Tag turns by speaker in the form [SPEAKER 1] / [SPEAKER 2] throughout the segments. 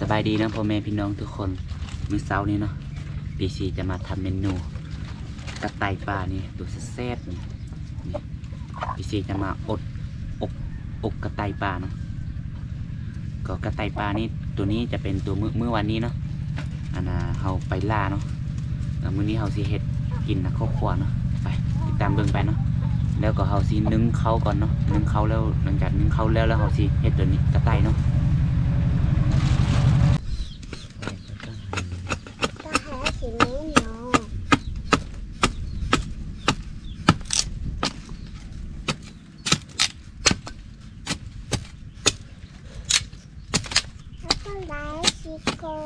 [SPEAKER 1] สบายดีนะพ่อแม่พี่น้องทุกคนมื้อเช้านี้เนาะปีซีจะมาทำเมนูกระต่ายปลานี่ตัวแซ่บนี่นี่ปีซีจะมาอดอบอบกระต่ายปลาเนาะก็กระต่ายปลานี่ตัวนี้จะเป็นตัวมื้อมื้อวันนี้เนาะอันน่ะเฮาไปล่าเนาะแล้วมื้อนี้เฮาสิเฮ็ดกินนะครอบครัวเนาะไปติดตามเบิ่งไปเนาะแล้วก็เฮาสินึ่งเขาก่อนเนาะนึ่งเขาแล้วหลังจากนึ่งเขาแล้วแล้วเฮาสิเฮ็ดตัวนี้กระต่ายเนาะ
[SPEAKER 2] ก็หาสีนิ้วเหนียวแล้วก็ไลท์ชิโก้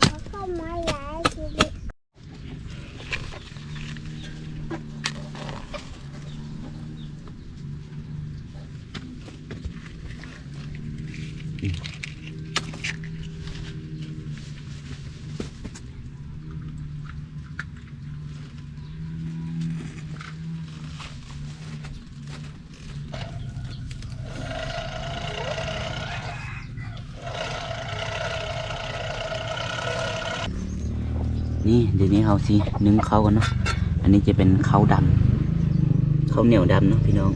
[SPEAKER 2] แล้วก็มาไลท์ชิลิ
[SPEAKER 1] นี่เดี๋ยวนี้เขาสินึ่งข้าวกันเนาะอันนี้จะเป็นข้าวดำข้าวเหนียวดำเนาะพี่น้อง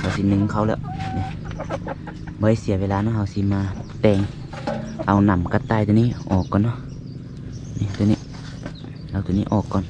[SPEAKER 1] เราสินึ่งข้าวแล้วไม่เสียเวลาเนาะเอาสิมาแตงเอาหนำกระต่ายตัวนี้ออกก่อนเนาะนี่ตัวนี้เอาตัวนี้ออกก่อน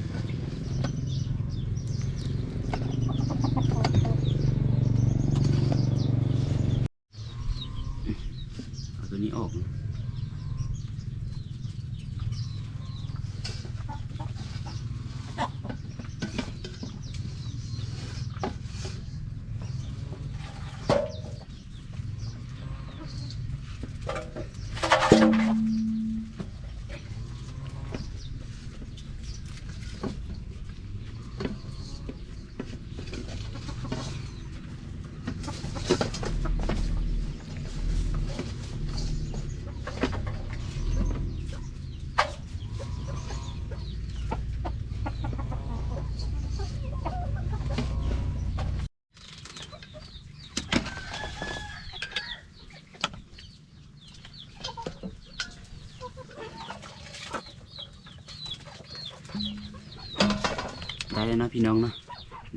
[SPEAKER 1] ได้แล้วเนาะพี่น้องเนาะ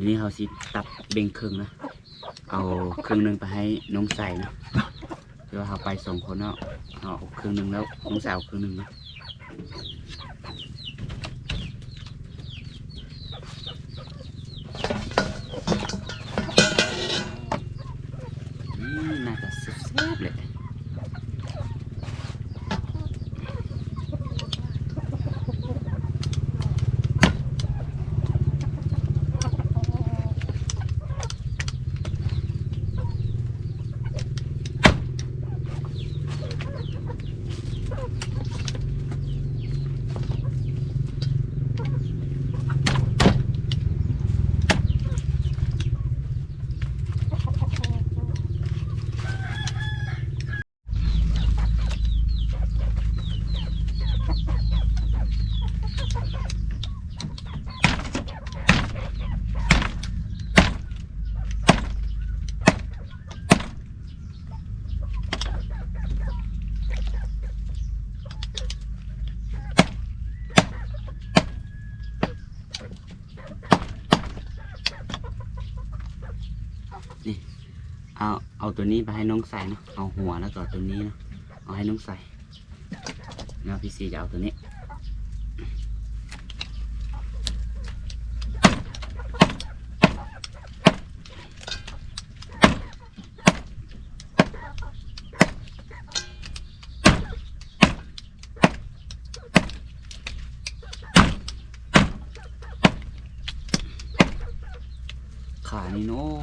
[SPEAKER 1] นี้เขาสิตับเบ่งครึ่งนะ เอาครึ่งหนึ่งไปให้น้องใส่เนาะเดี๋ยวเราไปสองคนเนาะเอาครึ่งหนึ่งแล้วน้องสาวครึ่งหนึ่งเนาะอืมน่าจะแซ่บๆเลย เอาตัวนี้ไปให้น้องใส่เนาะเอาหัวแล้วก็ตัวนี้เนาะเอาให้น้องใส่แล้วพี่ซีจะเอาตัวนี้ขานี่เนาะ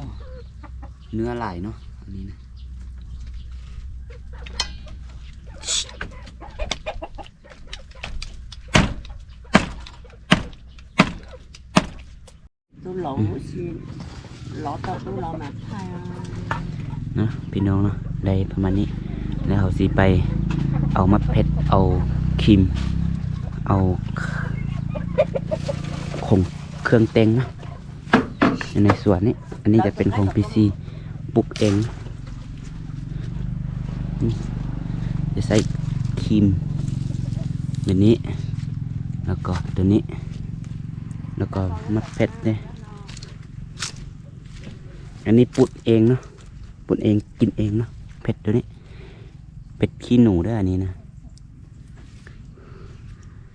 [SPEAKER 1] เนื้อไหลเนาะ อันนี้นะ
[SPEAKER 3] 都老是老到都老蛮快啊。
[SPEAKER 1] เนาะพี่น้องเนาะได้ประมาณนี้ แล้วเขาสิไปเอามะเพชรเอาครีม เอาของเครื่องแต่งเนาะในสวนนี้ อันนี้จะเป็นของพีซีปลูกเอง นี่จะใส่ครีมแบบนี้ แล้วก็ตัวนี้ แล้วก็มัดเพชรเนี่ย อันนี้ปุดเองเนาะปุดเองกินเองเนาะเพชรตัวนี้ เป็ดขี้หนูด้วยอันนี้นะ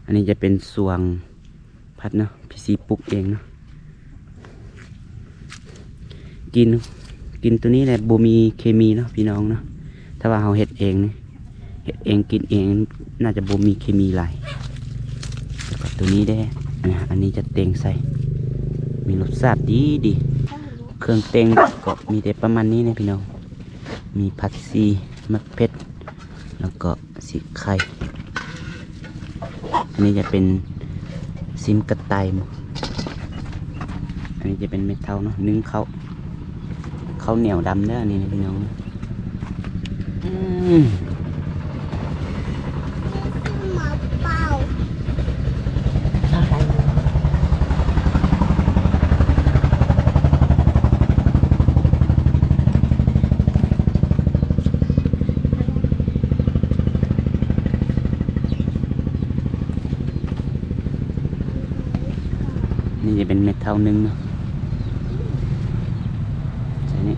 [SPEAKER 1] อันนี้จะเป็นสวงพัดเนาะพี่ซีปุกเองเนาะกินกินตัวนี้แหละบ่มีเคมีเนาะพี่น้องเนาะถ้าว่าเราเฮ็ดเองนี่เฮ็ดเองกินเองน่าจะบ่มีเคมีหลายตัวนี้ได้อันนี้จะเต็งใส่ มีรสชาติดีดี เครื่องเต็งก็มีแต่ประมาณนี้นะพี่น้อง มีผัดซีมะเพ็ด แล้วก็สีไข่ อันนี้จะเป็นซิมกระต่ายอันนี้จะเป็นเม็ดเทาเนาะนึ่งเขาวข้าเหนียวดำเด้ออันนี้นะพี่น้อง อืม
[SPEAKER 2] มาเป่า
[SPEAKER 3] ชอบอะไร
[SPEAKER 1] นี่จะเป็นเม็ดเท่านึงเนาะใช่นี่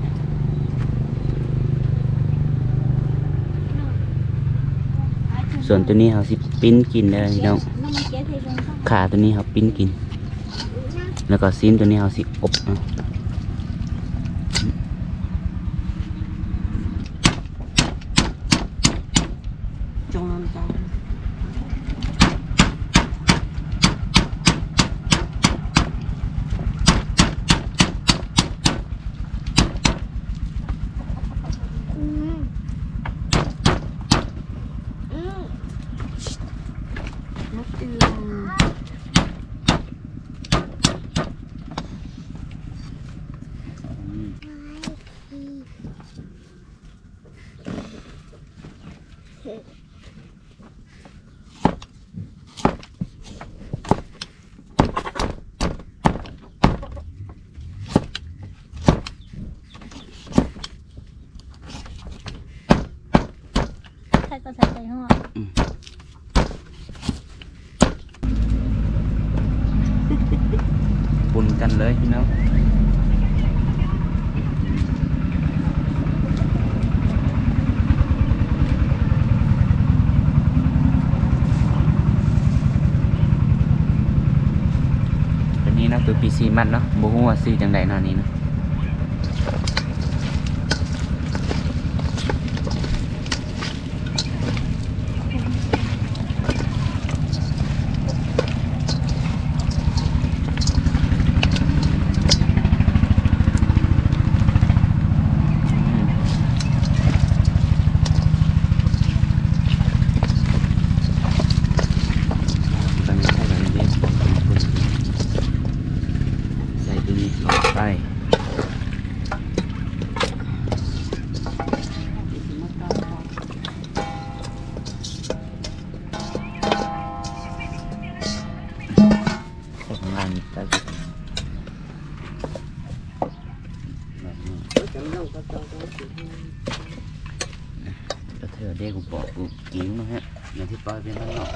[SPEAKER 1] ส่วนตัวนี้เขาสิปิ้นกินเด้อพี่น้องขาตัวนี้เขาปิ้นกิน แล้วก็ซีนตัวนี้เขาสิอบนะ
[SPEAKER 3] จงน้า
[SPEAKER 2] อืมอืม
[SPEAKER 3] น้ำเกลือ
[SPEAKER 4] ใส่ ก็ใส่ใจข้างนอก
[SPEAKER 1] ปุ่นกันเลยพี่น้องตัวนี้เนาะตัวปีซีมันเนาะบ่ฮู้ว่า ซื้อจังไดเนาะอันนี้เนาะ ตอนนี้ใส่แบบนี้ใส่ตัวนี้ลงไป ของร้านจะแบบนี้
[SPEAKER 3] จำลองก็ต้องต้องสิ
[SPEAKER 1] ก็เธอเด็กกูบอกกูกิ้งนะฮะอย่างที่ปล่อยเป็นข้างนอก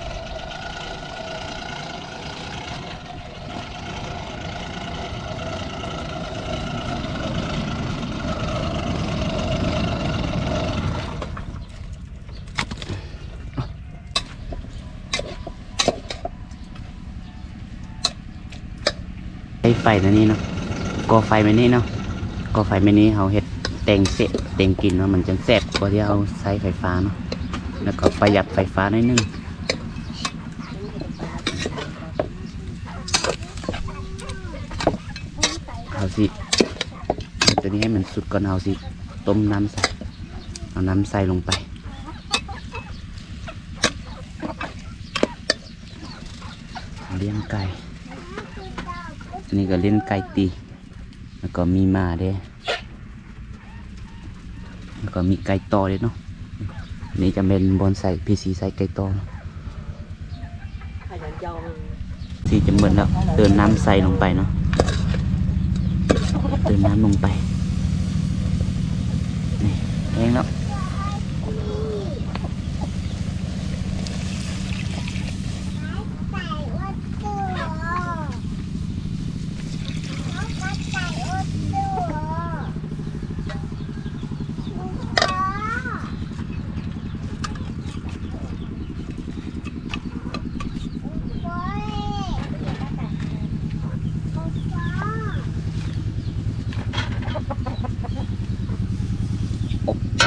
[SPEAKER 1] ไฟไฟนะนี่เนาะก่อไฟไปนี่เนาะก่อไฟไปนี้เขาเห็ดแตงเสะแตงกินเนาะมันจะแซ่บกว่าที่เอาใช้ไฟฟ้าเนาะแล้วก็ประหยัดไฟฟ้าหน่อยนึงเอาสิตัวนี้ให้มันสุดก่อนเอาสิต้มน้ำใส่เอาน้ำใส่ลงไปเลี้ยงไก่ นนี้ก็เล่นไก่ตี แล้วก็มีหมาเด้แล้วก็มีไก่ต่อเด้เนาะอันนี้จะเป็นบอนใส่พีซีใส่ไก่ต่อเนาะ
[SPEAKER 3] ขยันยอง
[SPEAKER 1] สีจะเหมือนแล้วเติมน้ำใส่ลงไปเนาะ เติมน้ำลงไป นี่แห้งแล้ว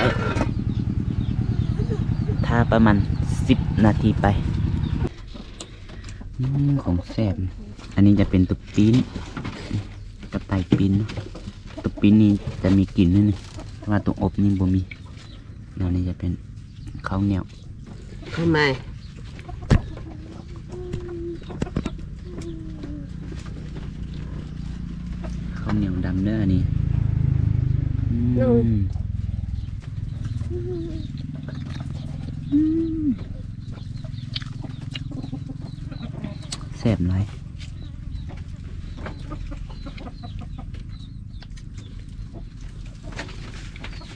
[SPEAKER 3] อ
[SPEAKER 1] ถ้า ประมาณสิบนาทีไปอมของแซ่บอันนี้จะเป็นตุกปีนกระต่ายปีนเนอะตุกปีนนี่จะมีกลิ่นนิดนึงแต่ว่าตุกอบนี่บ่มีแล้วนี่จะเป็นข้าวเหนียว
[SPEAKER 3] ทำไม
[SPEAKER 1] ข้าวเหนียวดำเด้ออันนี้อืม แซ่บไร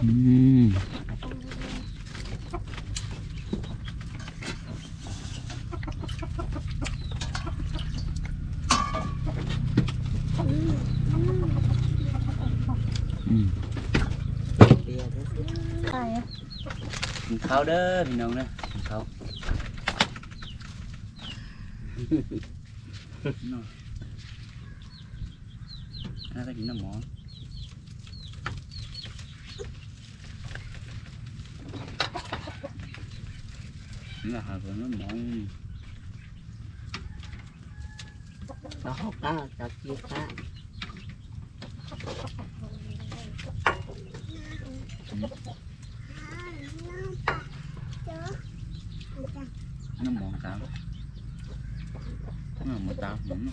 [SPEAKER 1] อืมอืม
[SPEAKER 3] เบียร์ด้วยสิ
[SPEAKER 4] ไข่
[SPEAKER 1] กินข้าวเด้อพี่น้องเด้อกินข้าว น้องน่าจะกินน้ำหมอนี่แหละครับน้ำห
[SPEAKER 2] ม